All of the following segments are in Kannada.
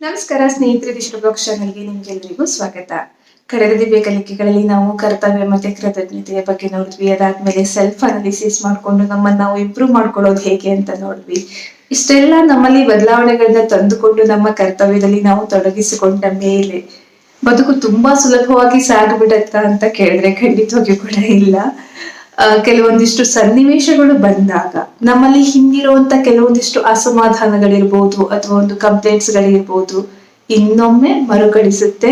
ನಮಸ್ಕಾರ ಸ್ನೇಹಿತರೆ ವಿಶ್ವಬ್ಲಾಗ್ ಚಾನಲ್ಗೆ ನಿಮ್ಗೆಲ್ಲರಿಗೂ ಸ್ವಾಗತ. ಕಳೆದ ದಿವ್ಯ ಕಲಿಕೆಗಳಲ್ಲಿ ನಾವು ಕರ್ತವ್ಯ ಮತ್ತೆ ಕೃತಜ್ಞತೆಯ ಬಗ್ಗೆ ನೋಡಿದ್ವಿ. ಅದಾದ್ಮೇಲೆ ಸೆಲ್ಫ್ ಅನಾಲಿಸಿಸ್ ಮಾಡ್ಕೊಂಡು ನಮ್ಮನ್ನ ನಾವು ಇಂಪ್ರೂವ್ ಮಾಡ್ಕೊಳ್ಳೋದು ಹೇಗೆ ಅಂತ ನೋಡಿದ್ವಿ. ಇಷ್ಟೆಲ್ಲ ನಮ್ಮಲ್ಲಿ ಬದಲಾವಣೆಗಳನ್ನ ತಂದುಕೊಂಡು ನಮ್ಮ ಕರ್ತವ್ಯದಲ್ಲಿ ನಾವು ತೊಡಗಿಸಿಕೊಂಡ ಮೇಲೆ ಬದುಕು ತುಂಬಾ ಸುಲಭವಾಗಿ ಸಾಗಿಬಿಡತ್ತ ಅಂತ ಕೇಳಿದ್ರೆ ಖಂಡಿತವಾಗಿಯೂ ಕೂಡ ಇಲ್ಲ. ಕೆಲವೊಂದಿಷ್ಟು ಸನ್ನಿವೇಶಗಳು ಬಂದಾಗ ನಮ್ಮಲ್ಲಿ ಹಿಂದಿರುವಂತ ಕೆಲವೊಂದಿಷ್ಟು ಅಸಮಾಧಾನಗಳಿರ್ಬೋದು ಅಥವಾ ಒಂದು ಕಂಪ್ಲೇಂಟ್ಸ್ ಗಳಿರ್ಬೋದು ಇನ್ನೊಮ್ಮೆ ಮರುಕಳಿಸುತ್ತೆ.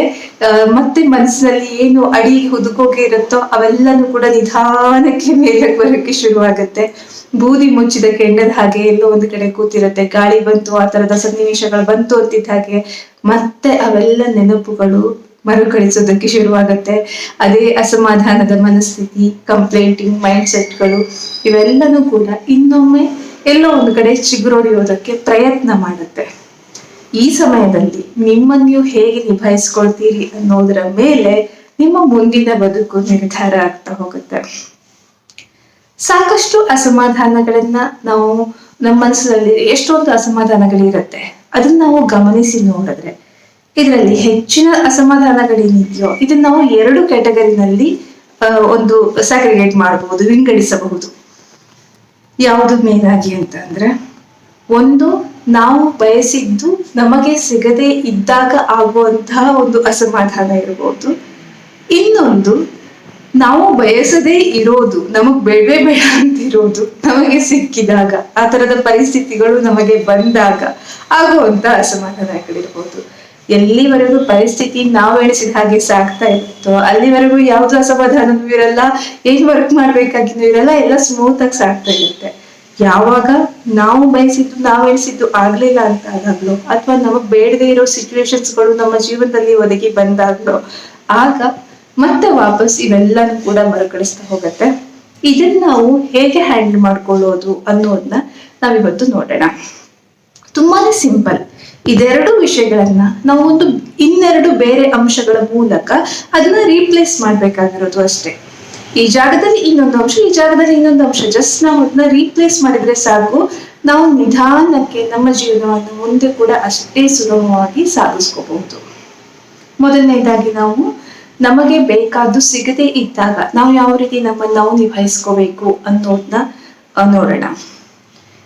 ಮತ್ತೆ ಮನಸ್ಸಿನಲ್ಲಿ ಏನು ಅಡಿ ಹುದುಕೋಕೆ ಇರುತ್ತೋ ಅವೆಲ್ಲನೂ ಕೂಡ ನಿಧಾನಕ್ಕೆ ಮೇಲೆ ಬರೋಕ್ಕೆ ಶುರುವಾಗುತ್ತೆ. ಬೂದಿ ಮುಚ್ಚಿದ ಕೆಂಡದ ಹಾಗೆ ಎಲ್ಲೋ ಒಂದು ಕಡೆ ಕೂತಿರುತ್ತೆ. ಗಾಳಿ ಬಂತು, ಆ ತರದ ಸನ್ನಿವೇಶಗಳು ಬಂತು ಅಂತಿದ್ದ ಹಾಗೆ ಮತ್ತೆ ಅವೆಲ್ಲ ನೆನಪುಗಳು ಮರುಕಳಿಸೋದಕ್ಕೆ ಶುರುವಾಗುತ್ತೆ. ಅದೇ ಅಸಮಾಧಾನದ ಮನಸ್ಥಿತಿ ಕಂಪ್ಲೇಂಟಿಂಗ್ ಮೈಂಡ್ ಸೆಟ್ಗಳು ಇವೆಲ್ಲನೂ ಕೂಡ ಇನ್ನೊಮ್ಮೆ ಎಲ್ಲೋ ಒಂದು ಕಡೆ ಚಿಗುರೊಡೆಯೋದಕ್ಕೆ ಪ್ರಯತ್ನ ಮಾಡುತ್ತೆ. ಈ ಸಮಯದಲ್ಲಿ ನಿಮ್ಮನ್ನು ಹೇಗೆ ನಿಭಾಯಿಸ್ಕೊಳ್ತೀರಿ ಅನ್ನೋದರ ಮೇಲೆ ನಿಮ್ಮ ಮುಂದಿನ ಬದುಕು ನಿರ್ಧಾರ ಆಗ್ತಾ ಹೋಗುತ್ತೆ. ಸಾಕಷ್ಟು ಅಸಮಾಧಾನಗಳನ್ನ ನಾವು ನಮ್ಮ ಮನಸ್ಸಿನಲ್ಲಿ ಎಷ್ಟೊಂದು ಅಸಮಾಧಾನಗಳಿರುತ್ತೆ. ಅದನ್ನ ನಾವು ಗಮನಿಸಿ ನೋಡಿದ್ರೆ ಇದರಲ್ಲಿ ಹೆಚ್ಚಿನ ಅಸಮಾಧಾನಗಳೇನಿದೆಯೋ ಇದನ್ನ ನಾವು ಎರಡು ಕ್ಯಾಟಗರಿನಲ್ಲಿ ಒಂದು ಸ್ಯಾಗ್ರಿಗೇಟ್ ಮಾಡಬಹುದು, ವಿಂಗಡಿಸಬಹುದು. ಯಾವುದು ಮೇಲಾಗಿ ಅಂತ ಅಂದ್ರೆ, ಒಂದು, ನಾವು ಬಯಸಿದ್ದು ನಮಗೆ ಸಿಗದೆ ಇದ್ದಾಗ ಆಗುವಂತಹ ಒಂದು ಅಸಮಾಧಾನ ಇರಬಹುದು. ಇನ್ನೊಂದು, ನಾವು ಬಯಸದೇ ಇರೋದು, ನಮಗ್ ಬೇಡವೇ ಬೇಡ ಅಂತ ಇರೋದು, ನಮಗೆ ಸಿಕ್ಕಿದಾಗ, ಆ ತರದ ಪರಿಸ್ಥಿತಿಗಳು ನಮಗೆ ಬಂದಾಗ ಆಗುವಂತ ಅಸಮಾಧಾನಗಳಿರ್ಬೋದು. ಎಲ್ಲಿವರೆಗೂ ಪರಿಸ್ಥಿತಿ ನಾವು ಎಣಿಸಿದ ಹಾಗೆ ಸಾಗ್ತಾ ಇತ್ತು. ಅಲ್ಲಿವರೆಗೂ ಯಾವ್ದು ಅಸಮಾಧಾನವೂ ಇರಲ್ಲ, ಏನ್ ವರ್ಕ್ ಮಾಡ್ಬೇಕಾಗಿದ್ದು ಇರಲ್ಲ, ಎಲ್ಲ ಸ್ಮೂತ್ ಆಗಿ ಸಾಗ್ತಾ ಇರುತ್ತೆ. ಯಾವಾಗ ನಾವು ಬಯಸಿದ್ದು, ನಾವು ಎಣಿಸಿದ್ದು ಆಗ್ಲಿಲ್ಲ ಅಂತ ಆದಾಗ್ಲೋ ಅಥವಾ ನಮಗ್ ಬೇಡದೇ ಇರೋ ಸಿಚುವೇಶನ್ಸ್ಗಳು ನಮ್ಮ ಜೀವನದಲ್ಲಿ ಒದಗಿ ಬಂದಾಗ್ಲೋ, ಆಗ ಮತ್ತೆ ವಾಪಸ್ ಇವೆಲ್ಲನೂ ಕೂಡ ಮರುಕಳಿಸ್ತಾ ಹೋಗತ್ತೆ. ಇದನ್ನ ನಾವು ಹೇಗೆ ಹ್ಯಾಂಡಲ್ ಮಾಡ್ಕೊಳ್ಳೋದು ಅನ್ನೋದನ್ನ ನಾವಿವತ್ತು ನೋಡೋಣ. ತುಂಬಾನೇ ಸಿಂಪಲ್ ಇದೆರಡು ವಿಷಯಗಳನ್ನ ನಾವು ಒಂದು ಇನ್ನೆರಡು ಬೇರೆ ಅಂಶಗಳ ಮೂಲಕ ಅದನ್ನ ರೀಪ್ಲೇಸ್ ಮಾಡ್ಬೇಕಾಗಿರೋದು ಅಷ್ಟೇ. ಈ ಜಾಗದಲ್ಲಿ ಇನ್ನೊಂದು ಅಂಶ, ಈ ಜಾಗದಲ್ಲಿ ಇನ್ನೊಂದು ಅಂಶ. ಜಸ್ಟ್ ನಾವು ಅದನ್ನ ರೀಪ್ಲೇಸ್ ಮಾಡಿದ್ರೆ ಸಾಕು. ನಾವು ನಿಧಾನಕ್ಕೆ ನಮ್ಮ ಜೀವನವನ್ನು ಮುಂದೆ ಕೂಡ ಅಷ್ಟೇ ಸುಲಭವಾಗಿ ಸಾಗಿಸ್ಕೋಬಹುದು. ಮೊದಲನೇದಾಗಿ ನಾವು ನಮಗೆ ಬೇಕಾದ್ದು ಸಿಗದೇ ಇದ್ದಾಗ ನಾವು ಯಾವ ರೀತಿ ನಮ್ಮನ್ನು ನಾವು ನಿಭಾಯಿಸ್ಕೋಬೇಕು ಅನ್ನೋದನ್ನ ನೋಡೋಣ.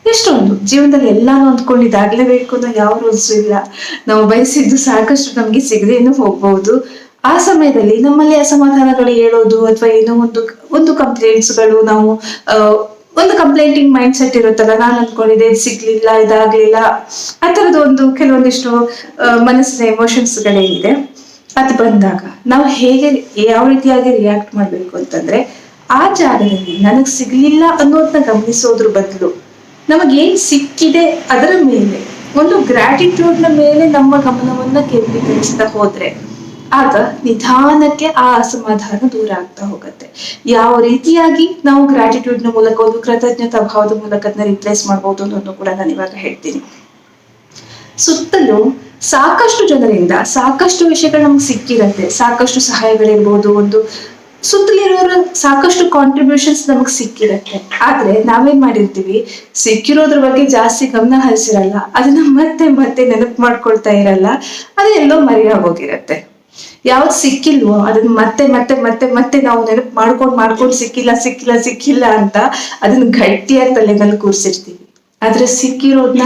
ಎಷ್ಟೊಂದು. ಜೀವನದಲ್ಲಿ ಎಲ್ಲಾನು ಅಂದುಕೊಂಡಿದ್ದಾಗ್ಲೇಬೇಕು ಅನ್ನೋ ಯಾವ ರೂಲ್ಸ್ ಇಲ್ಲ. ನಾವು ಬಯಸಿದ್ದು ಸಾಕಷ್ಟು ನಮ್ಗೆ ಸಿಗದೇನು ಹೋಗ್ಬಹುದು ಆ ಸಮಯದಲ್ಲಿ ನಮ್ಮಲ್ಲಿ ಅಸಮಾಧಾನಗಳು ಹೇಳೋದು ಅಥವಾ ಏನೋ ಒಂದು ಒಂದು ಕಂಪ್ಲೇಂಟ್ಸ್ಗಳು ನಾವು ಆ, ಒಂದು ಕಂಪ್ಲೇಂಟಿಂಗ್ ಮೈಂಡ್ ಸೆಟ್ ಇರುತ್ತಲ್ಲ ನಾನು ಅನ್ಕೊಂಡಿದ್ದೆ ಸಿಗ್ಲಿಲ್ಲ ಇದಾಗ್ಲಿಲ್ಲ. ಆ ತರದ ಒಂದು ಕೆಲವೊಂದಿಷ್ಟು ಮನಸ್ಸಿನ ಮನಸ್ಸಿನ ಎಮೋಷನ್ಸ್ಗಳೇನಿದೆ ಅದು ಬಂದಾಗ ನಾವು ಹೇಗೆ ಯಾವ ರೀತಿಯಾಗಿ ರಿಯಾಕ್ಟ್ ಮಾಡ್ಬೇಕು ಅಂತಂದ್ರೆ ಆ ಜಾಗದಲ್ಲಿ ನನಗ್ ಸಿಗ್ಲಿಲ್ಲ ಅನ್ನೋದನ್ನ ಗಮನಿಸೋದ್ರ ಬದಲು ನಮಗೇನ್ ಸಿಕ್ಕಿದೆ ಅದರ ಮೇಲೆ, ಒಂದು ಗ್ರಾಟಿಟ್ಯೂಡ್ನ ಮೇಲೆ ನಮ್ಮ ಗಮನವನ್ನ ಕೇಂದ್ರೀಕರಿಸ್ತಾ ಹೋದ್ರೆ, ಆಗ ನಿಧಾನಕ್ಕೆ ಆ ಅಸಮಾಧಾನ ದೂರ ಆಗ್ತಾ ಹೋಗುತ್ತೆ. ಯಾವ ರೀತಿಯಾಗಿ ನಾವು ಗ್ರಾಟಿಟ್ಯೂಡ್ನ ಮೂಲಕ ಒಂದು ಕೃತಜ್ಞತಾ ಭಾವದ ಮೂಲಕ ಅದನ್ನ ರಿಪ್ಲೇಸ್ ಮಾಡ್ಬೋದು ಅನ್ನೋದು ಕೂಡ ನಾನು ಇವಾಗ ಹೇಳ್ತೀನಿ. ಸುತ್ತಲೂ ಸಾಕಷ್ಟು ಜನರಿಂದ ಸಾಕಷ್ಟು ವಿಷಯಗಳು ನಮ್ಗೆ ಸಿಕ್ಕಿರತ್ತೆ. ಸಾಕಷ್ಟು ಸಹಾಯಗಳಿರ್ಬೋದು, ಒಂದು ಸುತ್ತಲಿರೋರ ಸಾಕಷ್ಟು ಕಾಂಟ್ರಿಬ್ಯೂಷನ್ಸ್ ನಮಗ್ ಸಿಕ್ಕಿರತ್ತೆ. ಆದ್ರೆ ನಾವೇನ್ ಮಾಡಿರ್ತೀವಿ? ಸಿಕ್ಕಿರೋದ್ರ ಬಗ್ಗೆ ಜಾಸ್ತಿ ಗಮನ ಹರಿಸಿರಲ್ಲ. ಅದನ್ನ ಮತ್ತೆ ಮತ್ತೆ ನೆನಪು ಮಾಡ್ಕೊಳ್ತಾ ಇರಲ್ಲ. ಅದು ಎಲ್ಲೋ ಮರೆಯಾಗೋಗಿರತ್ತೆ ಯಾವ್ದು ಸಿಕ್ಕಿಲ್ವೋ ಅದನ್ನ ಮತ್ತೆ ಮತ್ತೆ ಮತ್ತೆ ಮತ್ತೆ ನಾವು ನೆನಪು ಮಾಡ್ಕೊಂಡ್ ಮಾಡ್ಕೊಂಡ್ ಸಿಕ್ಕಿಲ್ಲ ಸಿಕ್ಕಿಲ್ಲ ಸಿಕ್ಕಿಲ್ಲ ಅಂತ ಅದನ್ನ ಗಟ್ಟಿಯಾಗಿ ತಲೆನಲ್ಲಿ ಕೂರ್ಸಿರ್ತೀವಿ. ಆದ್ರೆ ಸಿಕ್ಕಿರೋದ್ನ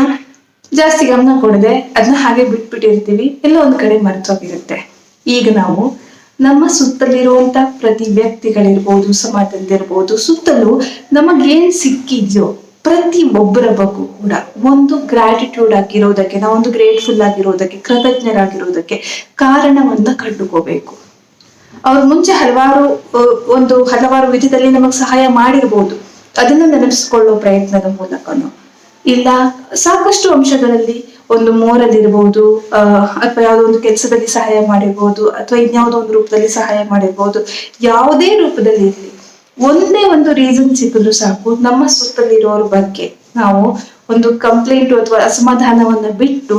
ಜಾಸ್ತಿ ಗಮನ ಕೊಡದೆ ಅದನ್ನ ಹಾಗೆ ಬಿಟ್ಬಿಟ್ಟಿರ್ತೀವಿ. ಎಲ್ಲೋ ಒಂದ್ ಕಡೆ ಮರ್ತೋಗಿರುತ್ತೆ ಈಗ ನಾವು ನಮ್ಮ ಸುತ್ತಲಿರುವಂತ ಪ್ರತಿ ವ್ಯಕ್ತಿಗಳಿರ್ಬೋದು, ಸಮಾಜದಲ್ಲಿರ್ಬೋದು, ಸುತ್ತಲೂ ನಮಗೇನ್ ಸಿಕ್ಕಿದ್ಯೋ ಪ್ರತಿ ಒಬ್ಬರ ಬಗ್ಗೆ ಕೂಡ ಒಂದು ಗ್ರಾಟಿಟ್ಯೂಡ್ ಆಗಿರೋದಕ್ಕೆ ನಾವೊಂದು ಗ್ರೇಟ್ಫುಲ್ ಆಗಿರೋದಕ್ಕೆ, ಕೃತಜ್ಞರಾಗಿರೋದಕ್ಕೆ ಕಾರಣವನ್ನ ಕಂಡುಕೋಬೇಕು. ಅವ್ರ ಮುಂಚೆ ಹಲವಾರು ಒಂದು ಹಲವಾರು ವಿಧದಲ್ಲಿ ನಮಗ್ ಸಹಾಯ ಮಾಡಿರ್ಬೋದು. ಅದನ್ನ ನೆನಪಿಸ್ಕೊಳ್ಳೋ ಪ್ರಯತ್ನದ ಮೂಲಕನು. ಇಲ್ಲ, ಸಾಕಷ್ಟು ಅಂಶಗಳಲ್ಲಿ ಒಂದು ಮೋರಲ್ ಇರ್ಬೋದು ಆ, ಅಥವಾ ಯಾವುದೋ ಒಂದು ಕೆಲಸದಲ್ಲಿ ಸಹಾಯ ಮಾಡಿರ್ಬೋದು ಅಥವಾ ಇನ್ಯಾವುದೋ ಒಂದು ರೂಪದಲ್ಲಿ ಸಹಾಯ ಮಾಡಿರ್ಬೋದು ಯಾವುದೇ ರೂಪದಲ್ಲಿ ಇರಲಿ. ಒಂದೇ ಒಂದು ರೀಸನ್ ಸಿಕ್ಕಿದ್ರು ಸಾಕು ನಮ್ಮ ಸುತ್ತಲಿರೋರ ಬಗ್ಗೆ ನಾವು ಒಂದು ಕಂಪ್ಲೇಂಟ್ ಅಥವಾ ಅಸಮಾಧಾನವನ್ನ ಬಿಟ್ಟು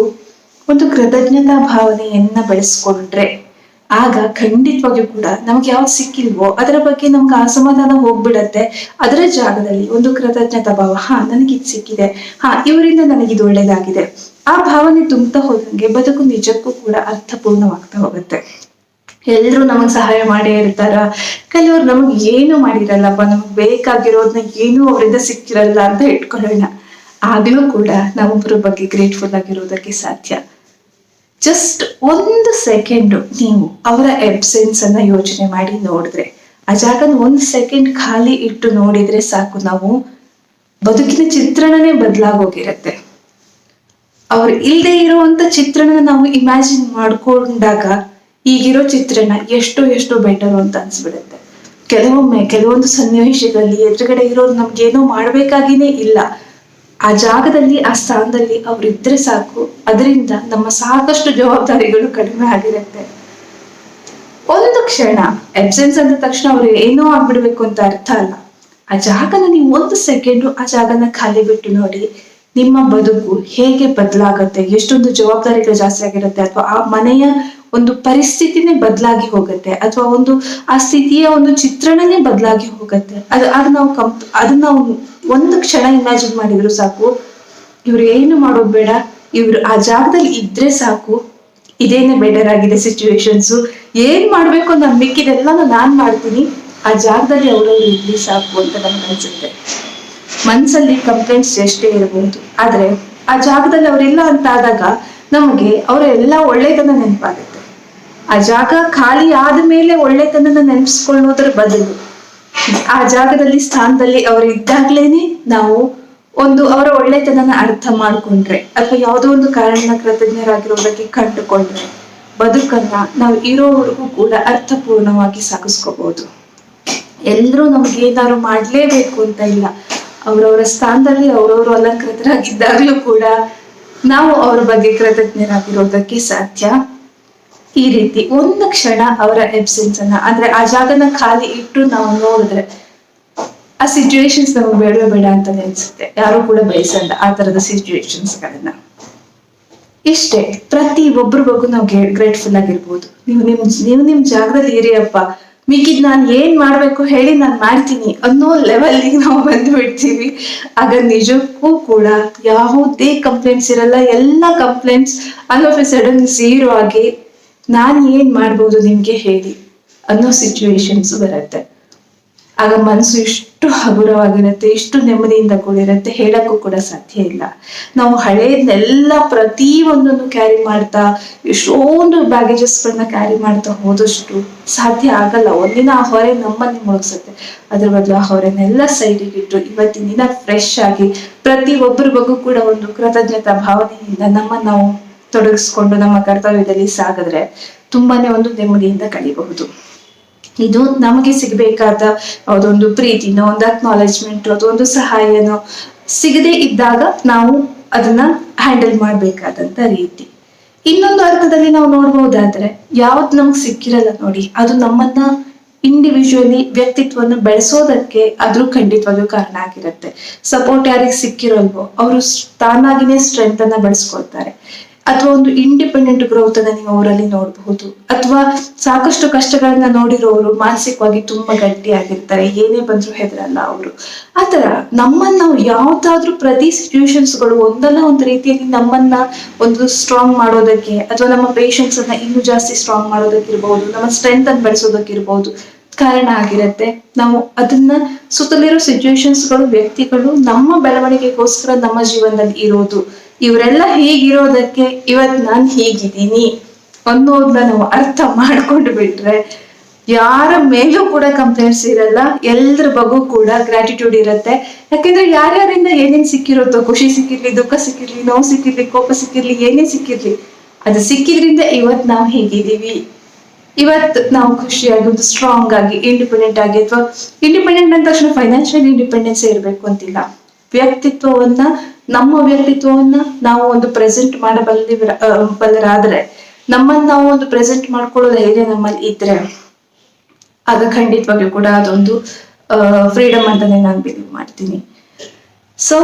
ಒಂದು ಕೃತಜ್ಞತಾ ಭಾವನೆಯನ್ನ ಬೆಳೆಸ್ಕೊಂಡ್ರೆ ಆಗ ಖಂಡಿತವಾಗಿಯೂ ಕೂಡ ನಮ್ಗೆ ಯಾವ್ದು ಸಿಕ್ಕಿಲ್ವೋ ಅದರ ಬಗ್ಗೆ ನಮ್ಗೆ ಅಸಮಾಧಾನ ಹೋಗ್ಬಿಡತ್ತೆ. ಅದರ ಜಾಗದಲ್ಲಿ ಒಂದು ಕೃತಜ್ಞತಾ ಭಾವ ಹಾ ನನಗೆ ಇದು ಸಿಕ್ಕಿದೆ. ಹಾ ಇವರಿಂದ ನನಗಿದು ಒಳ್ಳೇದಾಗಿದೆ. ಆ ಭಾವನೆ ತುಂಬ್ತಾ ಹೋದಂಗೆ ಬದುಕು ನಿಜಕ್ಕೂ ಕೂಡ ಅರ್ಥಪೂರ್ಣವಾಗ್ತಾ ಹೋಗುತ್ತೆ. ಎಲ್ರು ನಮಗ್ ಸಹಾಯ ಮಾಡೇ ಇರ್ತಾರ. ಕೆಲವ್ರು ನಮಗ್ ಏನು ಮಾಡಿರಲ್ಲಪ್ಪ, ನಮಗ್ ಬೇಕಾಗಿರೋದ್ನ ಏನೂ ಅವರಿಂದ ಸಿಕ್ಕಿರಲ್ಲ ಅಂತ ಇಟ್ಕೊಳ್ಳೋಣ. ಆಗ್ಲೂ ಕೂಡ ನಾವೊಬ್ಬರ ಬಗ್ಗೆ ಗ್ರೇಟ್ಫುಲ್ ಆಗಿರೋದಕ್ಕೆ ಸಾಧ್ಯ. ಜಸ್ಟ್ ಒಂದು ಸೆಕೆಂಡ್ ನೀವು ಅವರ ಎಬ್ಸೆನ್ಸ್ ಅನ್ನ ಯೋಚನೆ ಮಾಡಿ ನೋಡಿದ್ರೆ, ಆ ಜಾಗನ ಒಂದು ಸೆಕೆಂಡ್ ಖಾಲಿ ಇಟ್ಟು ನೋಡಿದ್ರೆ ಸಾಕು. ನಾವು ಬದುಕಿನ ಚಿತ್ರಣನೇ ಬದಲಾಗೋಗಿರತ್ತೆ. ಅವ್ರು ಇಲ್ಲದೆ ಇರುವಂತ ಚಿತ್ರನ ನಾವು ಇಮ್ಯಾಜಿನ್ ಮಾಡ್ಕೊಂಡಾಗ ಈಗಿರೋ ಚಿತ್ರಣ ಎಷ್ಟು ಎಷ್ಟು ಬೆಟರ್ ಅಂತ ಅನ್ಸ್ಬಿಡುತ್ತೆ. ಕೆಲವೊಮ್ಮೆ, ಕೆಲವೊಂದು ಸನ್ನಿವೇಶಗಳಲ್ಲಿ ಎದುರುಗಡೆ ಇರೋರು ನಮ್ಗೇನೋ ಮಾಡ್ಬೇಕಾಗಿನೇ ಇಲ್ಲ. ಆ ಜಾಗದಲ್ಲಿ, ಆ ಸ್ಥಾನದಲ್ಲಿ ಅವ್ರು ಇದ್ರೆ ಸಾಕು. ಅದರಿಂದ ನಮ್ಮ ಸಾಕಷ್ಟು ಜವಾಬ್ದಾರಿಗಳು ಕಡಿಮೆ ಆಗಿರುತ್ತೆ. ಒಂದು ಕ್ಷಣ ಎಬ್ಸೆನ್ಸ್ ಅಂದ ತಕ್ಷಣ ಅವ್ರು ಏನೋ ಆಗ್ಬಿಡ್ಬೇಕು ಅಂತ ಅರ್ಥ ಅಲ್ಲ. ಆ ಜಾಗನ ನೀವು ಒಂದು ಸೆಕೆಂಡು ಆ ಜಾಗನ ಖಾಲಿ ಬಿಟ್ಟು ನೋಡಿ ನಿಮ್ಮ ಬದುಕು ಹೇಗೆ ಬದಲಾಗುತ್ತೆ? ಎಷ್ಟೊಂದು ಜವಾಬ್ದಾರಿಗಳು ಜಾಸ್ತಿ ಆಗಿರುತ್ತೆ ಅಥವಾ ಆ ಮನೆಯ ಒಂದು ಪರಿಸ್ಥಿತಿನೇ ಬದಲಾಗಿ ಹೋಗುತ್ತೆ ಅಥವಾ ಒಂದು ಆ ಸ್ಥಿತಿಯ ಒಂದು ಚಿತ್ರಣನೇ ಬದಲಾಗಿ ಹೋಗುತ್ತೆ? ಅದು ಅದು ನಾವು ಕಂಪ್ ಅದನ್ನ ಒಂದು ಕ್ಷಣ ಇಮ್ಯಾಜಿನ್ ಮಾಡಿದ್ರು ಸಾಕು. ಇವ್ರು ಏನು ಮಾಡೋದು ಬೇಡ? ಇವ್ರು ಆ ಜಾಗದಲ್ಲಿ ಇದ್ರೆ ಸಾಕು. ಇದೇನೆ ಬೆಟರ್ ಆಗಿದೆ ಸಿಚುವೇಶನ್ಸು ಏನ್ ಮಾಡ್ಬೇಕು ಅಂತ ಮಿಕ್ಕಿದೆಲ್ಲಾನು ನಾನ್ ಮಾಡ್ತೀನಿ. ಆ ಜಾಗದಲ್ಲಿ ಅವರವ್ರು ಇರ್ಲಿ ಸಾಕು ಅಂತ ನಮ್ಗೆ ಅನ್ಸುತ್ತೆ ಮನ್ಸಲ್ಲಿ ಕಂಪ್ಲೇಂಟ್ಸ್ ಎಷ್ಟೇ ಇರಬಹುದು ಆದ್ರೆ ಆ ಜಾಗದಲ್ಲಿ ಅವರಿಲ್ಲ ಅಂತ ಆದಾಗ ನಮಗೆ ಅವರ ಎಲ್ಲ ಒಳ್ಳೆತನ ನೆನಪಾಗುತ್ತೆ. ಆ ಜಾಗ ಖಾಲಿ ಆದ ಮೇಲೆ ಒಳ್ಳೆತನನ ನೆನಪಿಸ್ಕೊಳ್ಳೋದ್ರ ಬದಲು ಆ ಜಾಗದಲ್ಲಿ, ಸ್ಥಾನದಲ್ಲಿ ಅವರು ಇದ್ದಾಗ್ಲೇನೆ ನಾವು ಒಂದು ಅವರ ಒಳ್ಳೆತನನ ಅರ್ಥ ಮಾಡ್ಕೊಂಡ್ರೆ ಅಥವಾ ಯಾವುದೋ ಒಂದು ಕಾರಣ ಕೃತಜ್ಞರಾಗಿರೋದಕ್ಕೆ ಕಂಡುಕೊಂಡ್ರೆ ಬದುಕನ್ನ ನಾವು ಇರೋವರೆಗೂ ಕೂಡ ಅರ್ಥಪೂರ್ಣವಾಗಿ ಸಾಗಿಸ್ಕೋಬಹುದು ಎಲ್ರೂ ನಮ್ಗೆ ಏನಾದ್ರು ಮಾಡ್ಲೇಬೇಕು ಅಂತ ಇಲ್ಲ. ಅವ್ರವ್ರ ಸ್ಥಾನದಲ್ಲಿ ಅವ್ರವ್ರು ಅಲಂಕೃತರಾಗಿದ್ದಾಗ್ಲೂ ಕೂಡ ನಾವು ಅವ್ರ ಬಗ್ಗೆ ಕೃತಜ್ಞರಾಗಿರೋದಕ್ಕೆ ಸಾಧ್ಯ. ಈ ರೀತಿ ಒಂದು ಕ್ಷಣ ಅವರ ಎಬ್ಸೆನ್ಸ್ ಅನ್ನ, ಅಂದ್ರೆ ಆ ಜಾಗನ ಖಾಲಿ ಇಟ್ಟು ನಾವು ನೋಡಿದ್ರೆ ಆ ಸಿಚುವೇಶನ್ಸ್ ನಮಗೆ ಬೇಡ ಬೇಡ ಅಂತ ಅನ್ಸುತ್ತೆ. ಯಾರು ಕೂಡ ಬಯಸಲ್ಲ ಆ ತರದ ಸಿಚುವೇಶನ್ಸ್ ಗಳನ್ನ. ಇಷ್ಟೇ, ಪ್ರತಿ ಒಬ್ಬರ ಬಗ್ಗೆ ನಾವು ಗ್ರೇಟ್ಫುಲ್ ಆಗಿರ್ಬೋದು. ನೀವು ನಿಮ್ ನೀವು ನಿಮ್ ಜಾಗದಲ್ಲಿ ಇರಿಯಪ್ಪ ಮಿಕ್ಕಿದ್ ನಾನು ಏನ್ ಮಾಡ್ಬೇಕು ಹೇಳಿ ನಾನು ಮಾಡ್ತೀನಿ ಅನ್ನೋ ಲೆವೆಲ್ಗೆ ನಾವು ಬಂದು ಬಿಡ್ತೀವಿ. ಆಗ ನಿಜಕ್ಕೂ ಕೂಡ ಯಾವುದೇ ಕಂಪ್ಲೇಂಟ್ಸ್ ಇರಲ್ಲ, ಎಲ್ಲ complaints all of a sudden zero ಆಗಿ ನಾನು ಏನ್ ಮಾಡ್ಬೋದು ನಿಮ್ಗೆ ಹೇಳಿ ಅನ್ನೋ ಸಿಚುವೇಶನ್ಸ್ ಬರುತ್ತೆ. ಆಗ ಮನಸ್ಸು ಇಷ್ಟು ಹಗುರವಾಗಿರುತ್ತೆ, ಇಷ್ಟು ನೆಮ್ಮದಿಯಿಂದ ಕೂಡಿರುತ್ತೆ ಹೇಳಕ್ಕೂ ಕೂಡ ಸಾಧ್ಯ ಇಲ್ಲ. ನಾವು ಹಳೆಯದನ್ನೆಲ್ಲ ಪ್ರತಿ ಒಂದನ್ನು ಕ್ಯಾರಿ ಮಾಡ್ತಾ ಎಷ್ಟೊಂದು ಬ್ಯಾಗೇಜಸ್ ಗಳನ್ನ ಕ್ಯಾರಿ ಮಾಡ್ತಾ ಹೋದಷ್ಟು ಸಾಧ್ಯ ಆಗಲ್ಲ. ಒಂದಿನ ಆ ಹೊರೆ ನಮ್ಮನ್ನೇ ಮುಳುಗಿಸುತ್ತೆ. ಅದ್ರ ಬದಲು ಆ ಹೊರೆನೆಲ್ಲ ಸೈಡಿಗಿಟ್ಟು ಇವತ್ತಿನ ದಿನ ಫ್ರೆಶ್ ಆಗಿ ಪ್ರತಿ ಒಬ್ಬರ ಬಗ್ಗೂ ಕೂಡ ಒಂದು ಕೃತಜ್ಞತಾ ಭಾವನೆಯಿಂದ ನಮ್ಮನ್ನ ನಾವು ತೊಡಗಿಸ್ಕೊಂಡು ನಮ್ಮ ಕರ್ತವ್ಯದಲ್ಲಿ ಸಾಗಿದ್ರೆ ತುಂಬಾನೇ ಒಂದು ನೆಮ್ಮದಿಯಿಂದ ಕಳಿಬಹುದು. ಇದು ನಮಗೆ ಸಿಗಬೇಕಾದ ಅದೊಂದು ಪ್ರೀತಿನೋ, ಒಂದು ಅಕ್ನಾಲೆಜ್ಮೆಂಟ್ ಅದೊಂದು ಸಹಾಯನೋ ಸಿಗದೆ ಇದ್ದಾಗ ನಾವು ಅದನ್ನ ಹ್ಯಾಂಡಲ್ ಮಾಡ್ಬೇಕಾದಂತ ರೀತಿ. ಇನ್ನೊಂದು ಅರ್ಥದಲ್ಲಿ ನಾವು ನೋಡ್ಬಹುದಾದ್ರೆ ಯಾವ್ದು ನಮ್ಗೆ ಸಿಕ್ಕಿರಲ್ಲ ನೋಡಿ, ಅದು ನಮ್ಮನ್ನ ಇಂಡಿವಿಜುವಲಿ ವ್ಯಕ್ತಿತ್ವವನ್ನು ಬೆಳೆಸೋದಕ್ಕೆ ಅದ್ರ ಖಂಡಿತವಾಗ್ಲೂ ಕಾರಣ ಆಗಿರುತ್ತೆ. ಸಪೋರ್ಟ್ ಯಾರಿಗೆ ಸಿಕ್ಕಿರಲ್ವೋ, ಅವರು ತಾನಾಗಿನೇ ಸ್ಟ್ರೆಂತ್ ಅನ್ನ ಬೆಳೆಸ್ಕೊಳ್ತಾರೆ. ಅಥವಾ ಒಂದು ಇಂಡಿಪೆಂಡೆಂಟ್ ಗ್ರೋತ್ ಅನ್ನ ನೀವು ಅವರಲ್ಲಿ ನೋಡಬಹುದು. ಅಥವಾ ಸಾಕಷ್ಟು ಕಷ್ಟಗಳನ್ನ ನೋಡಿರೋರು ಮಾನಸಿಕವಾಗಿ ತುಂಬಾ ಗಟ್ಟಿ ಆಗಿರ್ತಾರೆ ಏನೇ ಬಂದ್ರು ಹೆದರಲ್ಲ ಅವರು. ಆತರ ನಮ್ಮನ್ನ ನಾವು ಯಾವ್ದಾದ್ರು ಪ್ರತಿ ಸಿಚುವೇಶನ್ಸ್ಗಳು ಒಂದಲ್ಲ ಒಂದು ರೀತಿಯಲ್ಲಿ ನಮ್ಮನ್ನ ಒಂದು ಸ್ಟ್ರಾಂಗ್ ಮಾಡೋದಕ್ಕೆ ಅಥವಾ ನಮ್ಮ ಪೇಷನ್ಸ್ ಅನ್ನ ಇನ್ನೂ ಜಾಸ್ತಿ ಸ್ಟ್ರಾಂಗ್ ಮಾಡೋದಕ್ಕಿರ್ಬಹುದು, ನಮ್ಮ ಸ್ಟ್ರೆಂತ್ ಅನ್ನು ಬೆಳೆಸೋದಕ್ಕಿರ್ಬಹುದು ಕಾರಣ ಆಗಿರತ್ತೆ. ನಾವು ಅದನ್ನ ಸುತ್ತಲಿರೋ ಸಿಚುವೇಶನ್ಸ್ಗಳು ವ್ಯಕ್ತಿಗಳು ನಮ್ಮ ಬೆಳವಣಿಗೆಗೋಸ್ಕರ ನಮ್ಮ ಜೀವನದಲ್ಲಿ ಇರೋದು. ಇವರೆಲ್ಲ ಹೀಗಿರೋದಕ್ಕೆ ಇವತ್ ನಾನ್ ಹೀಗಿದ್ದೀನಿ ಅನ್ನೋದನ್ನ ನಾವು ಅರ್ಥ ಮಾಡ್ಕೊಂಡು ಬಿಟ್ರೆ ಯಾರ ಮೇಲೂ ಕೂಡ ಕಂಪ್ಲೇಂಟ್ಸ್ ಇರಲ್ಲ, ಎಲ್ರ ಬಗ್ಗೂ ಕೂಡ ಗ್ರಾಟಿಟ್ಯೂಡ್ ಇರುತ್ತೆ. ಯಾಕೆಂದ್ರೆ ಯಾರ್ಯಾರಿಂದ ಏನೇನ್ ಸಿಕ್ಕಿರುತ್ತೋ, ಖುಷಿ ಸಿಕ್ಕಿರ್ಲಿ, ದುಃಖ ಸಿಕ್ಕಿರ್ಲಿ, ನೋವು ಸಿಕ್ಕಿರ್ಲಿ, ಕೋಪ ಸಿಕ್ಕಿರ್ಲಿ ಏನೇ ಸಿಕ್ಕಿರ್ಲಿ, ಅದು ಸಿಕ್ಕಿದ್ರಿಂದ ಇವತ್ ನಾವು ಹೇಗಿದ್ದೀವಿ. ಇವತ್ತು ನಾವು ಖುಷಿಯಾಗಿ, ಒಂದು ಸ್ಟ್ರಾಂಗ್ ಆಗಿ ಇಂಡಿಪೆಂಡೆಂಟ್ ಆಗಿ, ಅಥವಾ ಇಂಡಿಪೆಂಡೆಂಟ್ ಅಂದ ತಕ್ಷಣ ಫೈನಾನ್ಷಿಯಲ್ ಇಂಡಿಪೆಂಡೆನ್ಸ್ ಇರಬೇಕು ಅಂತಿಲ್ಲ. ವ್ಯಕ್ತಿತ್ವವನ್ನ ನಮ್ಮ ವ್ಯಕ್ತಿತ್ವವನ್ನ ನಾವು ಒಂದು ಪ್ರೆಸೆಂಟ್ ಮಾಡಬಲ್ಲಿ ಬಲ್ಲರಾದ್ರೆ ನಮ್ಮನ್ನ ನಾವು ಒಂದು ಪ್ರೆಸೆಂಟ್ ಮಾಡ್ಕೊಳ್ಳೋದು ಧೈರ್ಯ ನಮ್ಮಲ್ಲಿ ಇದ್ರೆ ಆಗ ಖಂಡಿತವಾಗಿಯೂ ಕೂಡ ಅದೊಂದು ಫ್ರೀಡಮ್ ಅಂತಾನೆ ನಾನು ಬಿಲೀವ್ ಮಾಡ್ತೀನಿ. ಸೊ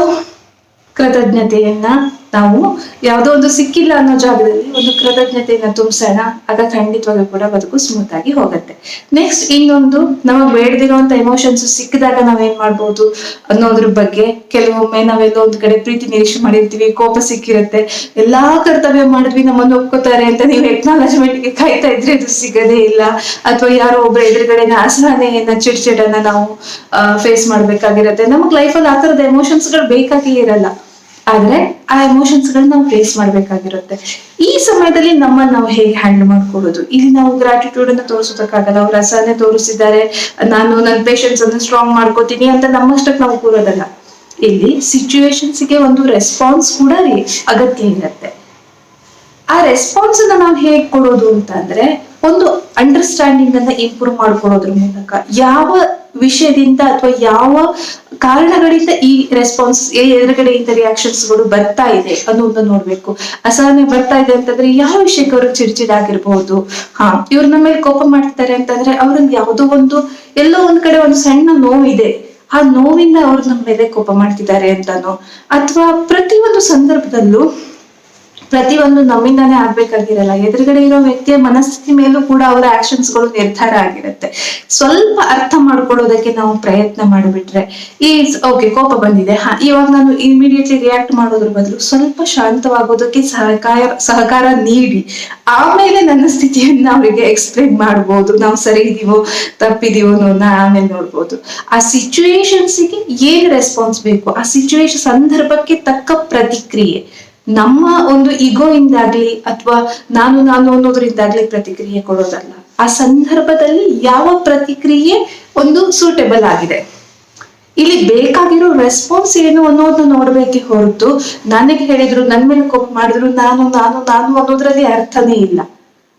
ಕೃತಜ್ಞತೆಯನ್ನ ನಾವು ಯಾವುದೋ ಒಂದು ಸಿಕ್ಕಿಲ್ಲ ಅನ್ನೋ ಜಾಗದಲ್ಲಿ ಒಂದು ಕೃತಜ್ಞತೆಯನ್ನ ತುಂಬಿಸೋಣ. ಆಗ ಖಂಡಿತವಾಗ್ಲೂ ಕೂಡ ಬದುಕು ಸ್ಮೂತ್ ಆಗಿ ಹೋಗುತ್ತೆ. ನೆಕ್ಸ್ಟ್ ಇನ್ನೊಂದು ನಮಗ್ ಬೇಡದಿರುವಂತ ಎಮೋಷನ್ಸ್ ಸಿಕ್ಕಿದಾಗ ನಾವೇನ್ ಮಾಡ್ಬೋದು ಅನ್ನೋದ್ರ ಬಗ್ಗೆ ಕೆಲವೊಮ್ಮೆ ನಾವೆಲ್ಲೋ ಒಂದ್ ಕಡೆ ಪ್ರೀತಿ ನಿರೀಕ್ಷೆ ಮಾಡಿರ್ತೀವಿ, ಕೋಪ ಸಿಕ್ಕಿರುತ್ತೆ. ಎಲ್ಲಾ ಕರ್ತವ್ಯ ಮಾಡಿದ್ವಿ, ನಮ್ಮನ್ನು ಒಪ್ಕೋತಾರೆ ಅಂತ ನೀವು ಎಕ್ನಾಲಜ್ಮೆಂಟ್ಗೆ ಕಾಯ್ತಾ ಇದ್ರೆ ಅದು ಸಿಗದೇ ಇಲ್ಲ. ಅಥವಾ ಯಾರೋ ಒಬ್ರು ಎದುರುಗಡೆನ ಅಸಹನೆಯನ್ನ ಚಿಡ್ಚಿಡನ್ನ ನಾವು ಫೇಸ್ ಮಾಡ್ಬೇಕಾಗಿರುತ್ತೆ. ನಮಗ್ ಲೈಫಲ್ಲಿ ಆ ತರದ ಎಮೋಷನ್ಸ್ಗಳು ಬೇಕಾಗೇ ಇರಲ್ಲ. ಆದ್ರೆ ಆ ಎಮೋಷನ್ಸ್ ಗಳನ್ನ ನಾವು ಫೇಸ್ ಮಾಡ್ಬೇಕಾಗಿರುತ್ತೆ. ಈ ಸಮಯದಲ್ಲಿ ನಮ್ಮನ್ನ ನಾವು ಹೇಗೆ ಹ್ಯಾಂಡಲ್ ಮಾಡ್ಕೊಳ್ಳೋದು? ಇಲ್ಲಿ ನಾವು ಗ್ರಾಟಿಟ್ಯೂಡ್ ಅನ್ನ ತೋರಿಸೋದಕ್ಕಾಗಲ್ಲ. ಅವ್ರ ಅಸಹನೆ ತೋರಿಸಿದ್ದಾರೆ. ನಾನು ನನ್ನ ಪೇಷನ್ಸ್ ಅನ್ನು ಸ್ಟ್ರಾಂಗ್ ಮಾಡ್ಕೋತೀನಿ ಅಂತ ನಮ್ಮಷ್ಟಕ್ಕೆ ನಾವು ಕೂರೋದಲ್ಲ. ಇಲ್ಲಿ ಸಿಚುವೇಶನ್ಸ್ಗೆ ಒಂದು ರೆಸ್ಪಾನ್ಸ್ ಕೂಡ ಅಗತ್ಯ ಇರುತ್ತೆ. ಆ ರೆಸ್ಪಾನ್ಸ್ ಅನ್ನ ನಾವು ಹೇಗೆ ಕೊಡೋದು ಅಂತ ಅಂದ್ರೆ ಒಂದು ಅಂಡರ್ಸ್ಟ್ಯಾಂಡಿಂಗ್ ಅನ್ನ ಇಂಪ್ರೂವ್ ಮಾಡ್ಕೊಳ್ಳೋದ್ರ ಮೂಲಕ ಯಾವ ವಿಷಯದಿಂದ ಅಥವಾ ಯಾವ ಕಾರಣಗಳಿಂದ ಈ ರೆಸ್ಪಾನ್ಸ್ ಎದುರುಗಡೆಯಿಂದ ರಿಯಾಕ್ಷನ್ಸ್ಗಳು ಬರ್ತಾ ಇದೆ ಅನ್ನೋದನ್ನ ನೋಡ್ಬೇಕು. ಅಸಹನೆ ಬರ್ತಾ ಇದೆ ಅಂತಂದ್ರೆ ಯಾವ ವಿಷಯಕ್ಕೆ ಅವ್ರಿಗೆ ಚಿಡ್ಚಿಡಾಗಿರ್ಬಹುದು ಹಾ, ಇವ್ರು ನಮ್ಮ ಮೇಲೆ ಕೋಪ ಮಾಡ್ತಾರೆ ಅಂತಂದ್ರೆ ಅವ್ರನ್ನ ಯಾವುದೋ ಒಂದು, ಎಲ್ಲೋ ಒಂದ್ ಕಡೆ ಒಂದು ಸಣ್ಣ ನೋವಿದೆ ಆ ನೋವಿಂದ ಅವ್ರು ನಮ್ಮ ಮೇಲೆ ಕೋಪ ಮಾಡ್ತಿದ್ದಾರೆ ಅಂತಾನೋ. ಅಥವಾ ಪ್ರತಿಯೊಂದು ಸಂದರ್ಭದಲ್ಲೂ ಪ್ರತಿಯೊಂದು ನಮ್ಮಿಂದಾನೇ ಆಗ್ಬೇಕಾಗಿರಲ್ಲ. ಎದುರುಗಡೆ ಇರೋ ವ್ಯಕ್ತಿಯ ಮನಸ್ಥಿತಿ ಮೇಲೂ ಕೂಡ ಅವರ ಆಕ್ಷನ್ಸ್ಗಳು ನಿರ್ಧಾರ ಆಗಿರುತ್ತೆ. ಸ್ವಲ್ಪ ಅರ್ಥ ಮಾಡ್ಕೊಳ್ಳೋದಕ್ಕೆ ನಾವು ಪ್ರಯತ್ನ ಮಾಡಿಬಿಟ್ರೆ ಈ ಓಕೆ ಕೋಪ ಬಂದಿದೆ. ಹಾ, ಇವಾಗ ನಾನು ಇಮಿಡಿಯೇಟ್ಲಿ ರಿಯಾಕ್ಟ್ ಮಾಡೋದ್ರ ಬದಲು ಸ್ವಲ್ಪ ಶಾಂತವಾಗೋದಕ್ಕೆ ಸಹಕಾರ ಸಹಕಾರ ನೀಡಿ. ಆಮೇಲೆ ನನ್ನ ಸ್ಥಿತಿಯನ್ನ ಅವರಿಗೆ ಎಕ್ಸ್ಪ್ಲೇನ್ ಮಾಡ್ಬೋದು. ನಾವು ಸರಿ ಇದೀವೋ, ತಪ್ಪಿದೀವೋ ಅನ್ನೋದನ್ನ ಆಮೇಲೆ ನೋಡ್ಬೋದು. ಆ ಸಿಚುವೇಶನ್ಸ್ಗೆ ಏನ್ ರೆಸ್ಪಾನ್ಸ್ ಬೇಕು? ಆ ಸಿಚುವೇಶನ್ ಸಂದರ್ಭಕ್ಕೆ ತಕ್ಕ ಪ್ರತಿಕ್ರಿಯೆ. ನಮ್ಮ ಒಂದು ಇಗೋ ಇಂದಾಗ್ಲಿ ಅಥವಾ ನಾನು ನಾನು ಅನ್ನೋದ್ರಿಂದಾಗ್ಲಿ ಪ್ರತಿಕ್ರಿಯೆ ಕೊಡೋದಲ್ಲ. ಆ ಸಂದರ್ಭದಲ್ಲಿ ಯಾವ ಪ್ರತಿಕ್ರಿಯೆ ಒಂದು ಸೂಟೆಬಲ್ ಆಗಿದೆ. ಇಲ್ಲಿ ಬೇಕಾಗಿರೋ ರೆಸ್ಪಾನ್ಸ್ ಏನು ಅನ್ನೋದನ್ನ ನೋಡ್ಬೇಕೆ ಹೊರತು, ನನಗೆ ಹೇಳಿದ್ರು, ನನ್ ಮೇಲೆ ಕೋಪ್ ಮಾಡಿದ್ರು, ನಾನು ನಾನು ನಾನು ಅನ್ನೋದ್ರಲ್ಲಿ ಅರ್ಥನೇ ಇಲ್ಲ.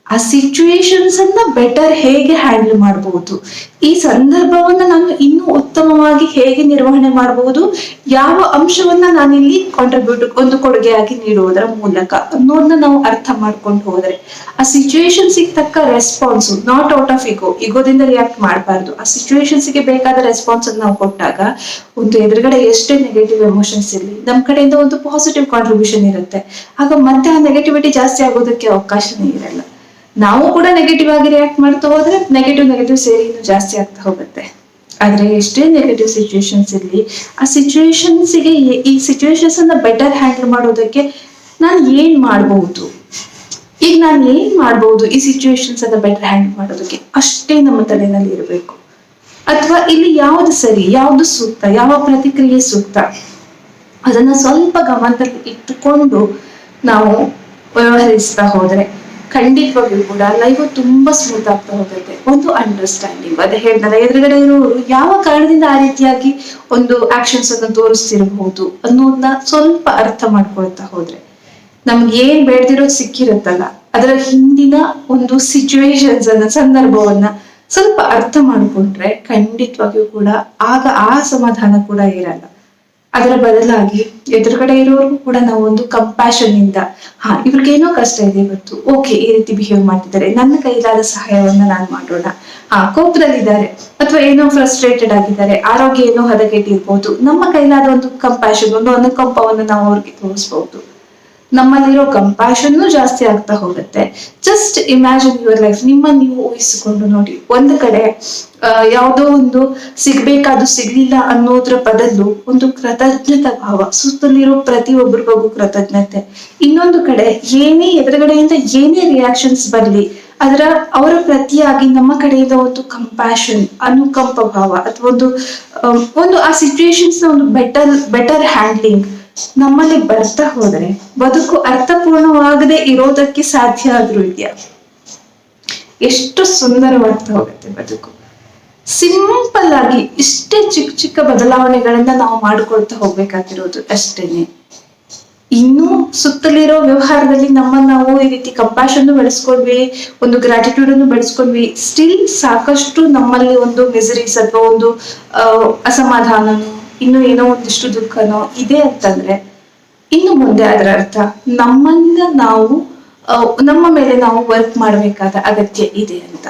ಆ ಸಿಚುವೇಶನ್ಸ್ ಅನ್ನ ಬೆಟರ್ ಹೇಗೆ ಹ್ಯಾಂಡಲ್ ಮಾಡಬಹುದು ಈ ಸಂದರ್ಭವನ್ನ ನಾನು ಇನ್ನೂ ಉತ್ತಮವಾಗಿ ಹೇಗೆ ನಿರ್ವಹಣೆ ಮಾಡಬಹುದು ಯಾವ ಅಂಶವನ್ನ ನಾನಿಲ್ಲಿ ಕಾಂಟ್ರಿಬ್ಯೂಟ್ ಒಂದು ಕೊಡುಗೆಯಾಗಿ ನೀಡುವುದರ ಮೂಲಕ? ಅನ್ನೋದನ್ನ ನಾವು ಅರ್ಥ ಮಾಡ್ಕೊಂಡು ಹೋದ್ರೆ, ಆ ಸಿಚುವೇಶನ್ಸ್ ತಕ್ಕ ರೆಸ್ಪಾನ್ಸ್ ನಾಟ್ ಔಟ್ ಆಫ್ ಇಗೋ ಇಗೋದಿಂದ ರಿಯಾಕ್ಟ್ ಮಾಡಬಾರ್ದು. ಆ ಸಿಚುವೇಶನ್ಸ್ಗೆ ಬೇಕಾದ ರೆಸ್ಪಾನ್ಸ್ ಅನ್ನ ನಾವು ಕೊಟ್ಟಾಗ, ಒಂದು ಎದುರುಗಡೆ ಎಷ್ಟೇ ನೆಗೆಟಿವ್ ಎಮೋಷನ್ಸ್ ಇರಲಿ ನಮ್ಮ ಕಡೆಯಿಂದ ಒಂದು ಪಾಸಿಟಿವ್ ಕಾಂಟ್ರಿಬ್ಯೂಷನ್ ಇರುತ್ತೆ. ಆಗ ಮತ್ತೆ ಆ ನೆಗೆಟಿವಿಟಿ ಜಾಸ್ತಿ ಆಗೋದಕ್ಕೆ ಅವಕಾಶನೇ ಇರಲ್ಲ. ನಾವು ಕೂಡ ನೆಗೆಟಿವ್ ಆಗಿ ರಿಯಾಕ್ಟ್ ಮಾಡ್ತಾ ಹೋದ್ರೆ ನೆಗೆಟಿವ್ ನೆಗೆಟಿವ್ ಸೇರಿ ಇನ್ನು ಜಾಸ್ತಿ ಆಗ್ತಾ ಹೋಗುತ್ತೆ. ಆದ್ರೆ ಎಷ್ಟೇ ನೆಗೆಟಿವ್ ಸಿಚುವೇಶನ್ಸ್ ಇರಲಿ, ಆ ಸಿಚುವೇಶನ್ಸ್ಗೆ ಈ- ಈ ಸಿಚುವೇಶನ್ಸ್ ಅನ್ನ ಬೆಟರ್ ಹ್ಯಾಂಡಲ್ ಮಾಡೋದಕ್ಕೆ ನಾನು ಏನ್ ಮಾಡಬಹುದು? ಈಗ ನಾನು ಏನ್ ಮಾಡಬಹುದು ಈ ಸಿಚುವೇಶನ್ಸ್ ಅನ್ನ ಬೆಟರ್ ಹ್ಯಾಂಡಲ್ ಮಾಡೋದಕ್ಕೆ? ಅಷ್ಟೇ ನಮ್ಮ ತಲೆನಲ್ಲಿ ಇರಬೇಕು. ಅಥವಾ ಇಲ್ಲಿ ಯಾವ್ದು ಸರಿ, ಯಾವ್ದು ಸೂಕ್ತ, ಯಾವ ಪ್ರತಿಕ್ರಿಯೆ ಸೂಕ್ತ? ಅದನ್ನ ಸ್ವಲ್ಪ ಗಮನದಲ್ಲಿ ಇಟ್ಟುಕೊಂಡು ನಾವು ವ್ಯವಹರಿಸ್ತಾ ಹೋದ್ರೆ ಖಂಡಿತವಾಗಿಯೂ ಕೂಡ ಲೈಫ್ ತುಂಬಾ ಸ್ಮೂತ್ ಆಗ್ತಾ ಹೋಗುತ್ತೆ. ಒಂದು ಅಂಡರ್ಸ್ಟ್ಯಾಂಡಿಂಗ್ ಅದೇ ಹೇಳ್ದಲ್ಲ, ಎದುರುಗಡೆ ಇರೋರು ಯಾವ ಕಾರಣದಿಂದ ಆ ರೀತಿಯಾಗಿ ಒಂದು ಆಕ್ಷನ್ಸ್ ಅನ್ನು ತೋರಿಸ್ತಿರಬಹುದು ಅನ್ನೋದನ್ನ ಸ್ವಲ್ಪ ಅರ್ಥ ಮಾಡ್ಕೊಳ್ತಾ ಹೋದ್ರೆ ನಮ್ಗೆ ಏನ್ ಬೇಡ್ದಿರೋದು ಸಿಕ್ಕಿರುತ್ತಲ್ಲ, ಅದರ ಹಿಂದಿನ ಒಂದು ಸಿಚುವೇಶನ್ಸ್ ಅನ್ನ, ಸಂದರ್ಭವನ್ನ ಸ್ವಲ್ಪ ಅರ್ಥ ಮಾಡ್ಕೊಂಡ್ರೆ ಖಂಡಿತವಾಗಿಯೂ ಕೂಡ ಆಗ ಆ ಸಮಾಧಾನ ಕೂಡ ಇರಲ್ಲ. ಅದರ ಬದಲಾಗಿ ಎದುರುಗಡೆ ಇರೋರು ಕೂಡ ನಾವು ಒಂದು ಕಂಪ್ಯಾಷನ್ ಇಂದ, ಹಾ, ಇವ್ರಿಗೇನೋ ಕಷ್ಟ ಇದೆ ಇವತ್ತು ಓಕೆ ಈ ರೀತಿ ಬಿಹೇವ್ ಮಾಡ್ತಿದ್ದಾರೆ, ನನ್ನ ಕೈಲಾದ ಸಹಾಯವನ್ನ ನಾನು ಮಾಡೋಣ. ಹಾ, ಕೋಪದಲ್ಲಿದ್ದಾರೆ, ಅಥವಾ ಏನೋ ಫ್ರಸ್ಟ್ರೇಟೆಡ್ ಆಗಿದ್ದಾರೆ, ಆರೋಗ್ಯ ಏನೋ ಹದಗೆಟ್ಟಿರ್ಬೋದು, ನಮ್ಮ ಕೈಲಾದ ಒಂದು ಕಂಪ್ಯಾಷನ್ ಒಂದು ಅನುಕಂಪವನ್ನು ನಾವು ಅವ್ರಿಗೆ ತೋರಿಸ್ಬಹುದು ನಮ್ಮಲ್ಲಿರೋ ಕಂಪ್ಯಾಷನ್ ಜಾಸ್ತಿ ಆಗ್ತಾ ಹೋಗುತ್ತೆ. ಜಸ್ಟ್ ಇಮ್ಯಾಜಿನ್ ಯುವರ್ ಲೈಫ್ ನಿಮ್ಮ ನೀವು ಊಹಿಸಿಕೊಂಡು ನೋಡಿ. ಒಂದು ಕಡೆ ಯಾವುದೋ ಒಂದು ಸಿಗ್ಬೇಕಾದ್ರು ಸಿಗ್ಲಿಲ್ಲ ಅನ್ನೋದ್ರ ಬದಲು ಒಂದು ಕೃತಜ್ಞತಾ ಭಾವ, ಸುತ್ತಲಿರೋ ಪ್ರತಿಯೊಬ್ಬರಿಗೂ ಕೃತಜ್ಞತೆ. ಇನ್ನೊಂದು ಕಡೆ, ಏನೇ ಎದುರುಗಡೆಯಿಂದ ಏನೇ ರಿಯಾಕ್ಷನ್ಸ್ ಬರ್ಲಿ, ಅದರ, ಅವರ ಪ್ರತಿಯಾಗಿ ನಮ್ಮ ಕಡೆಯಿಂದ ಒಂದು ಕಂಪ್ಯಾಷನ್ ಅನುಕಂಪ ಭಾವ, ಅಥವಾ ಒಂದು ಒಂದು, ಆ ಸಿಚುವೇಶನ್ಸ್ನ ಒಂದು ಬೆಟರ್ ಬೆಟರ್ ಹ್ಯಾಂಡ್ಲಿಂಗ್ ನಮ್ಮಲ್ಲಿ ಬರ್ತಾ ಹೋದ್ರೆ ಬದುಕು ಅರ್ಥಪೂರ್ಣವಾಗದೆ ಇರೋದಕ್ಕೆ ಸಾಧ್ಯ ಆದ್ರೂ ಇದೆಯಾ? ಎಷ್ಟು ಸುಂದರವಾಗ್ತಾ ಹೋಗುತ್ತೆ ಬದುಕು. ಸಿಂಪಲ್ ಆಗಿ ಇಷ್ಟೇ ಚಿಕ್ಕ ಚಿಕ್ಕ ಬದಲಾವಣೆಗಳನ್ನ ನಾವು ಮಾಡ್ಕೊಳ್ತಾ ಹೋಗ್ಬೇಕಾಗಿರೋದು ಅಷ್ಟೇನೆ. ಇನ್ನು ಸುತ್ತಲಿರೋ ವ್ಯವಹಾರದಲ್ಲಿ ನಮ್ಮ ನಾವು ಈ ರೀತಿ ಕಂಪ್ಯಾಷನ್ ಬೆಳೆಸ್ಕೊಂಡ್ವಿ, ಒಂದು ಗ್ರಾಟಿಟ್ಯೂಡ್ ಅನ್ನು ಬೆಳೆಸ್ಕೊಂಡ್ವಿ ಸ್ಟಿಲ್ ಸಾಕಷ್ಟು ನಮ್ಮಲ್ಲಿ ಒಂದು ಮಿಸರೀಸ್ ಅಥವಾ ಒಂದು ಅಸಮಾಧಾನನು ಇನ್ನು ಏನೋ ಒಂದಿಷ್ಟು ದುಃಖನೋ ಇದೆ ಅಂತಂದ್ರೆ, ಇನ್ನು ಮುಂದೆ ಅದರ ಅರ್ಥ ನಮ್ಮನ್ನ ನಾವು ನಮ್ಮ ಮೇಲೆ ನಾವು ವರ್ಕ್ ಮಾಡಬೇಕಾದ ಅಗತ್ಯ ಇದೆ ಅಂತ.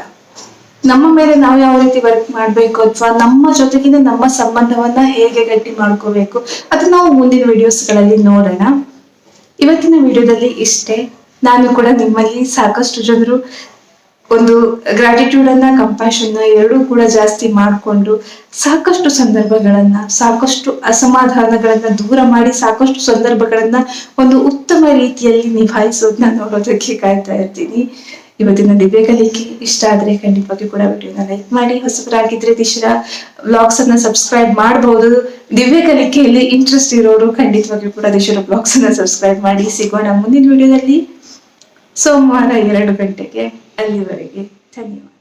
ನಮ್ಮ ಮೇಲೆ ನಾವು ಯಾವ ರೀತಿ ವರ್ಕ್ ಮಾಡ್ಬೇಕು ಅಥವಾ ನಮ್ಮ ಜೊತೆಗಿನ ನಮ್ಮ ಸಂಬಂಧವನ್ನ ಹೇಗೆ ಗಟ್ಟಿ ಮಾಡ್ಕೋಬೇಕು, ಅದು ನಾವು ಮುಂದಿನ ವಿಡಿಯೋಸ್ಗಳಲ್ಲಿ ನೋಡೋಣ. ಇವತ್ತಿನ ವಿಡಿಯೋದಲ್ಲಿ ಇಷ್ಟೇ. ನಾನು ಕೂಡ ನಿಮ್ಮಲ್ಲಿ ಸಾಕಷ್ಟು ಜನರು ಒಂದು ಗ್ರಾಟಿಟ್ಯೂಡ್ ಅನ್ನ ಕಂಪ್ಯಾಷನ್ ಎರಡೂ ಕೂಡ ಜಾಸ್ತಿ ಮಾಡಿಕೊಂಡು ಸಾಕಷ್ಟು ಸಂದರ್ಭಗಳನ್ನ, ಸಾಕಷ್ಟು ಅಸಮಾಧಾನಗಳನ್ನ ದೂರ ಮಾಡಿ ಸಾಕಷ್ಟು ಸಂದರ್ಭಗಳನ್ನ ಒಂದು ಉತ್ತಮ ರೀತಿಯಲ್ಲಿ ನಿಭಾಯಿಸೋದನ್ನ ನೋಡೋದಕ್ಕೆ ಕಾಯ್ತಾ ಇರ್ತೀನಿ. ಇವತ್ತಿನ ದಿವ್ಯ ಕಲಿಕೆ ಇಷ್ಟ ಆದ್ರೆ ಖಂಡಿತವಾಗಿ ಕೂಡ ವಿಡಿಯೋನ ಲೈಕ್ ಮಾಡಿ, ಹೊಸಬರಾಗಿದ್ರೆ ದಿಶಾ ಬ್ಲಾಗ್ಸ್ ಅನ್ನ ಸಬ್ಸ್ಕ್ರೈಬ್ ಮಾಡಬಹುದು ದಿವ್ಯ ಕಲಿಕೆಯಲ್ಲಿ ಇಂಟ್ರೆಸ್ಟ್ ಇರೋರು ಖಂಡಿತವಾಗಿ ಕೂಡ ದಿಶರ ಬ್ಲಾಗ್ಸ್ ಅನ್ನ ಸಬ್ಸ್ಕ್ರೈಬ್ ಮಾಡಿ. ಸಿಗೋಣ ಮುಂದಿನ ವಿಡಿಯೋದಲ್ಲಿ ಸೋಮವಾರ ಎರಡು ಗಂಟೆಗೆ. ಅಲ್ಲಿವರೆಗೆ ಧನ್ಯವಾದ